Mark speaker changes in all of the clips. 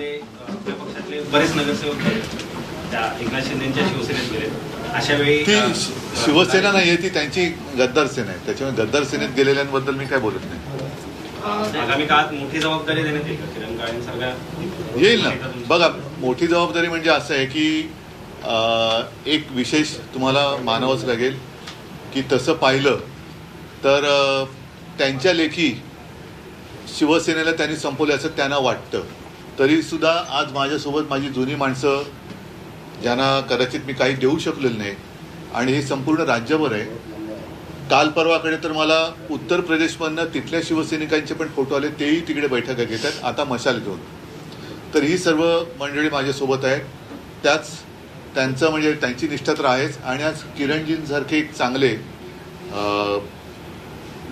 Speaker 1: आपल्या पक्षातले बरेच नगरसेवक त्या एकनाथ शिंदेच्या शिवसेनेत गेले. अशा वेळी
Speaker 2: ती शिवसेना नाही ती त्यांची गद्दार सेना आहे. त्याच्यामुळे गद्दार सेनेत गेलेल्यांबद्दल मी काय बोलत नाही.
Speaker 1: आगामी काळात मोठी जबाबदारी देण्यात येईल
Speaker 2: येईल ना. बघा मोठी जबाबदारी म्हणजे असं आहे की एक विशेष तुम्हाला मानावंच लागेल की तसं पाहिलं तर त्यांच्या लेखी शिवसेनेला त्यांनी संपवले असं त्यांना वाटतं. तरीसुद्धा आज माझ्यासोबत माझी जुनी माणसं ज्यांना कदाचित मी काही देऊ शकलेलं नाही आणि हे संपूर्ण राज्यभर आहे. काल परवाकडे तर मला उत्तर प्रदेशमधनं तिथल्या शिवसैनिकांचे पण फोटो आले तेही तिकडे बैठका घेतात आता मशाल घेऊन तर ही सर्व मंडळी माझ्यासोबत आहेत. त्याच त्यांचं म्हणजे त्यांची निष्ठा तर आहेच आणि आज किरणजींसारखे एक चांगले अं,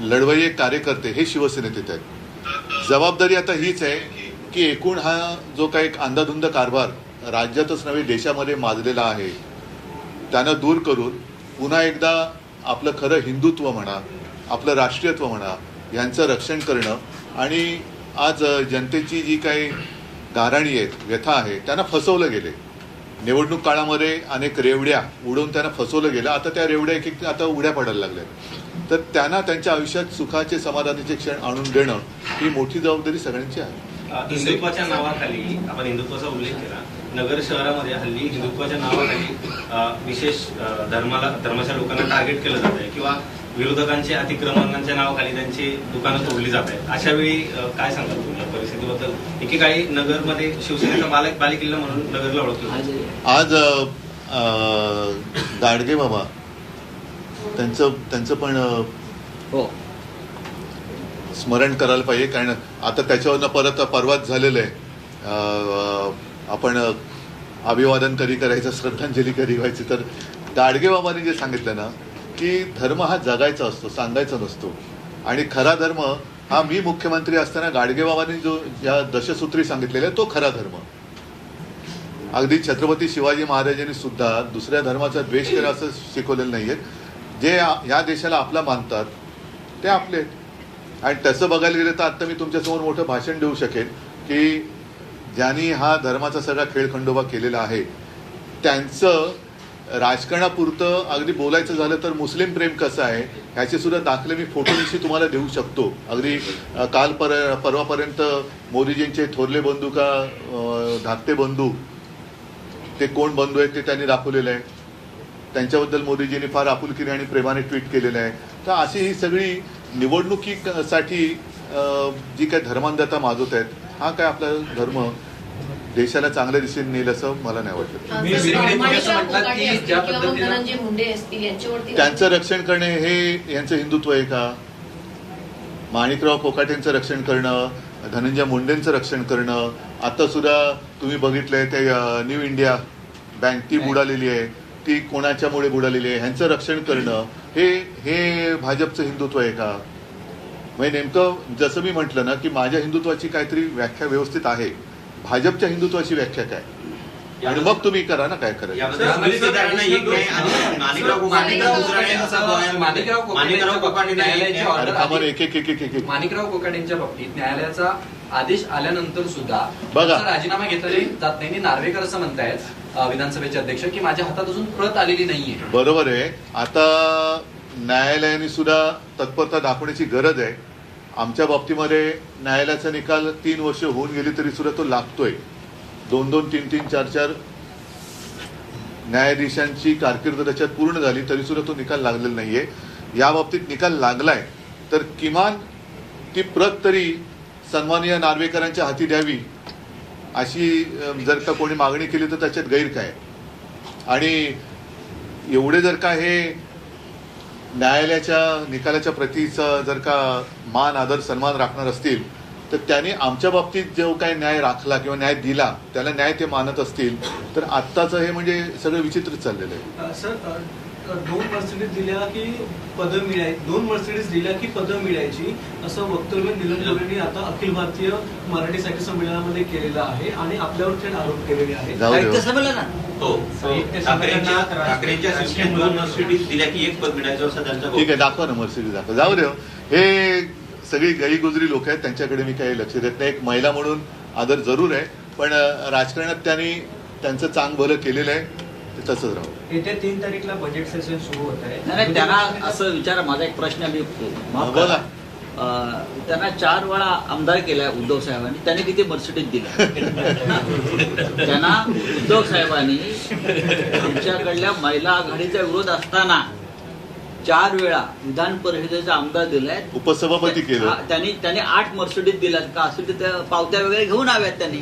Speaker 2: लढवय्ये कार्यकर्ते हे शिवसेनेत येत आहेत. जबाबदारी आता हीच आहे की एकूण हा जो काही एक अंधाधुंद कारभार राज्यातच नव्हे देशामध्ये माजलेला आहे त्यानं दूर करून पुन्हा एकदा आपलं खरं हिंदुत्व म्हणा आपलं राष्ट्रीयत्व म्हणा यांचं रक्षण करणं आणि आज जनतेची जी काही गाराणी आहेत व्यथा आहे त्यांना फसवलं गेले निवडणूक काळामध्ये अनेक रेवड्या उडवून त्यांना फसवलं गेलं. आता त्या रेवड्या एक एक आता उड्या पडायला लागल्या तर त्यांना त्यांच्या आयुष्यात सुखाचे समाधानाचे क्षण आणून देणं ही मोठी जबाबदारी सगळ्यांची आहे.
Speaker 1: हिंदुत्वाच्या नावाखाली आपण हिंदुत्वाचा उल्लेख केला. नगर शहरामध्ये हल्ली हिंदुत्वाच्या नावाखाली विशेष धर्माला धर्माच्या लोकांना टार्गेट केलं जात आहे किंवा विरोधकांचे अतिक्रमणांच्या नावाखाली त्यांची दुकानं तोडली जात आहेत अशा वेळी काय सांगाल तुम्ही या परिस्थितीबद्दल? एकेकाळी नगरमध्ये शिवसेनेचा बालक बालेकिल्ला म्हणून नगरला ओळखलं जातं.
Speaker 2: आज गाडगे बाबा त्यांचं त्यांचं पण
Speaker 3: हो.
Speaker 2: स्मरण करायला पाहिजे कारण आता त्याच्यावरनं परत परवाच झालेलं आहे. आपण अभिवादन कधी करायचं श्रद्धांजली कधी व्हायची तर गाडगे बाबांनी जे सांगितलं ना की धर्म हा जगायचा असतो सांगायचा नसतो. आणि खरा धर्म हा मी मुख्यमंत्री असताना गाडगे बाबांनी जो ज्या दशसूत्री सांगितलेला आहे तो खरा धर्म. अगदी छत्रपती शिवाजी महाराजांनी सुद्धा दुसऱ्या धर्माचा द्वेष करा असं शिकवलेलं नाहीये. जे या- या देशाला आपला मानतात ते आपले आहेत. आणि तसं बघायला गेलं तर आत्ता मी तुमच्यासमोर मोठं भाषण देऊ शकेन की ज्यांनी हा धर्माचा सगळा खेळखंडोबा केलेला आहे त्यांचं राजकारणापुरतं अगदी बोलायचं झालं तर मुस्लिम प्रेम कसं आहे ह्याचे सुद्धा दाखले मी फोटोनिशी तुम्हाला देऊ शकतो. अगदी काल पर परवापर्यंत मोदीजींचे थोरले बंधू का धाकटे बंधू ते कोण बंधू आहेत ते त्यांनी दाखवलेलं आहे. त्यांच्याबद्दल मोदीजींनी फार आपुलकीने आणि प्रेमाने ट्विट केलेलं आहे. तर अशी ही सगळी निवडणुकीसाठी अ, जी काय धर्मांधता माजवत आहेत हा काय आपला धर्म देशाला चांगल्या दिशेने नेईल असं मला नाही वाटत. त्यांचं रक्षण करणे हे यांचं हिंदुत्व आहे का? माणिकराव कोकाटेंचं रक्षण करणं धनंजय मुंडेंचं रक्षण करणं आता सुद्धा तुम्ही बघितलंय ते न्यू इंडिया बँक ती बुडालेली आहे. ती कोणाच्यामुळे बुडालेली आहे? ह्यांचं रक्षण करणं हे हे भाजपचं हिंदुत्व आहे का? म्हणजे नेमकं जसं मी म्हटलं ना की माझ्या हिंदुत्वाची काहीतरी व्याख्या व्यवस्थित आहे. भाजपच्या हिंदुत्वाची व्याख्या काय? आणि मग तुम्ही करा ना काय करायचं.
Speaker 1: एक एक-
Speaker 2: एक एक
Speaker 4: माणिकराव कोकाटेंच्या बाबतीत न्यायालयाचा आदेश आल्यानंतर सुद्धा
Speaker 2: बघा.
Speaker 4: राजीनामा घेतले जात नाही. नार्वेकर असं म्हणतायत. विधानसभेचे अध्यक्ष की माझ्या हातात अजून प्रत आलेली नाहीये.
Speaker 2: बरोबर आहे. आता न्यायालयाने सुद्धा तत्परता दाखवण्याची गरज आहे. आमच्या बाबतीमध्ये न्यायालयाचा निकाल तीन वर्ष होऊन गेली तरी सुद्धा तो लागतोय. दोन दोन तीन तीन चार चार न्यायाधीशांची कारकीर्द त्याच्यात पूर्ण झाली तरी सुद्धा तो निकाल लागलेला नाहीये. या बाबतीत निकाल लागलाय. तर किमान ती प्रत तरी सन्माननीय नार्वेकरांच्या हाती द्यावी अशी जर का कोणी मागणी केली तर त्याच्यात गैर काय आणि एवढे जर का हे न्यायालयाच्या निकालाच्या प्रतीचा जर का मान आदर सन्मान राखणार असतील तर त्यांनी आमच्या बाबतीत जो काही न्याय राखला किंवा न्याय दिला त्याला न्याय ते मानत असतील तर आत्ताचं हे म्हणजे सगळं विचित्रच चाललेलं आहे.
Speaker 5: सर दोन मर्सिडीज दिल्या की पदं मिळाय दोन मर्सिडीज दिल्या की पदं मिळायची असं वक्तव्य निलम गोरेंनी आता अखिल भारतीय मराठी साहित्य संमेलनामध्ये केलेलं आहे आणि आपल्यावर थेट आरोप केलेले आहेत.
Speaker 2: हो.
Speaker 1: हो ठाकरेंच्या दोन मर्सिडीज दिल्या की एक पद मिळायचं असं त्यांचा
Speaker 2: ठीक आहे दाखवा ना मर्सिडीज दाखवा. जाऊ दे. हो. सगळी गईगुजरी लोक आहेत त्यांच्याकडे मी काही लक्ष देत नाही. एक महिला म्हणून आदर जरूर आहे. पण राजकारणात त्यांनी त्यांचं चांग भलं केलेलं आहे. ते तसंच राहू.
Speaker 5: येत्या तीन तारीखला बजेट सेशन सुरू होत आहे.
Speaker 3: नाही त्यांना असं विचार माझा एक प्रश्न मी माफ
Speaker 2: बोला.
Speaker 3: करा. अं, त्यांना चार वेळा आमदार केलाय उद्धव साहेबांनी त्यांनी किती मर्सिडीज दिल्या? त्यांना उद्धव साहेबांनी आमच्याकडल्या महिला आघाडीचा विरोध असताना चार वेळा विधान परिषदेचा आमदार दिलाय.
Speaker 2: उपसभापती केलं.
Speaker 3: हा, त्यांनी त्यांनी आठ मर्सिडीज दिल्यात. का असेल तर त्या पावत्या वगैरे घेऊन हव्यात त्यांनी.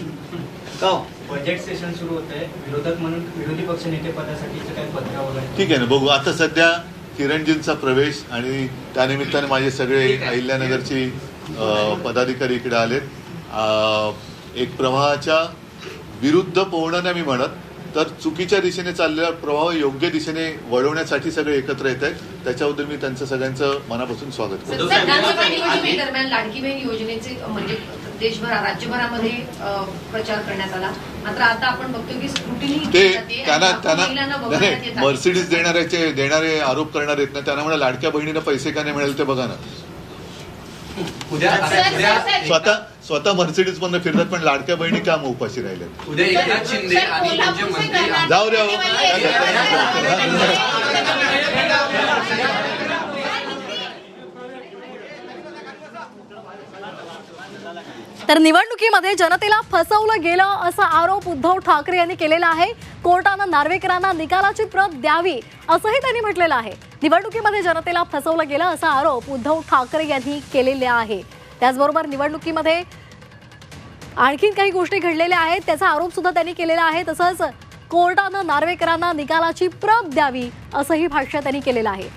Speaker 3: का हो?
Speaker 5: बजेट सेशन सुरू होत आहे विरोधक म्हणून विरोधी पक्ष नेते पदासाठीचं काही पत्र वगैरे?
Speaker 2: ठीक आहे ना बघू. आता सध्या किरणजींचा प्रवेश आणि त्यानिमित्ताने माझे सगळे. अहिल्यानगरची पदाधिकारी इकडे आलेत. एक प्रवाहाच्या विरुद्ध पोहणं नाही मी म्हणत तर चुकीच्या दिशेने चाललेला प्रवाह योग्य दिशेने वळवण्यासाठी सगळे एकत्र येत आहेत. त्याच्याबद्दल मी त्यांचं सगळ्यांचं मनापासून स्वागत करतो.
Speaker 6: देशभर राज्यभरामध्ये प्रचार करण्यात आला. मात्र आता आपण बघतो की स्क्रुटिनी
Speaker 2: त्यांना त्यांना. मर्सिडीज देणाऱ्याचे देणारे आरोप करणार आहेत ना त्यांना म्हणा लाडक्या बहिणीनं पैसे का नाही मिळेल ते बघा ना. स्वतः स्वतः मर्सिडीज मधून फिरतात पण लाडक्या बहिणी का मग उपाशी राहिल्यात?
Speaker 4: उद्या एकनाथ शिंदे आणि
Speaker 2: जाऊ द्या
Speaker 7: तर निवडणुकीमध्ये जनतेला फसवलं गेलं असा आरोप उद्धव ठाकरे यांनी केलेला आहे. कोर्टानं नार्वेकरांना निकालाची प्रत द्यावी असंही त्यांनी म्हटलेलं आहे. निवडणुकीमध्ये जनतेला फसवलं गेलं असा आरोप उद्धव ठाकरे यांनी केलेला आहे. त्याचबरोबर निवडणुकीमध्ये आणखीन काही गोष्टी घडलेल्या आहेत. त्याचा आरोप सुद्धा त्यांनी केलेला आहे. तसंच कोर्टानं नार्वेकरांना निकालाची प्रत द्यावी असंही भाष्य त्यांनी केलेलं आहे.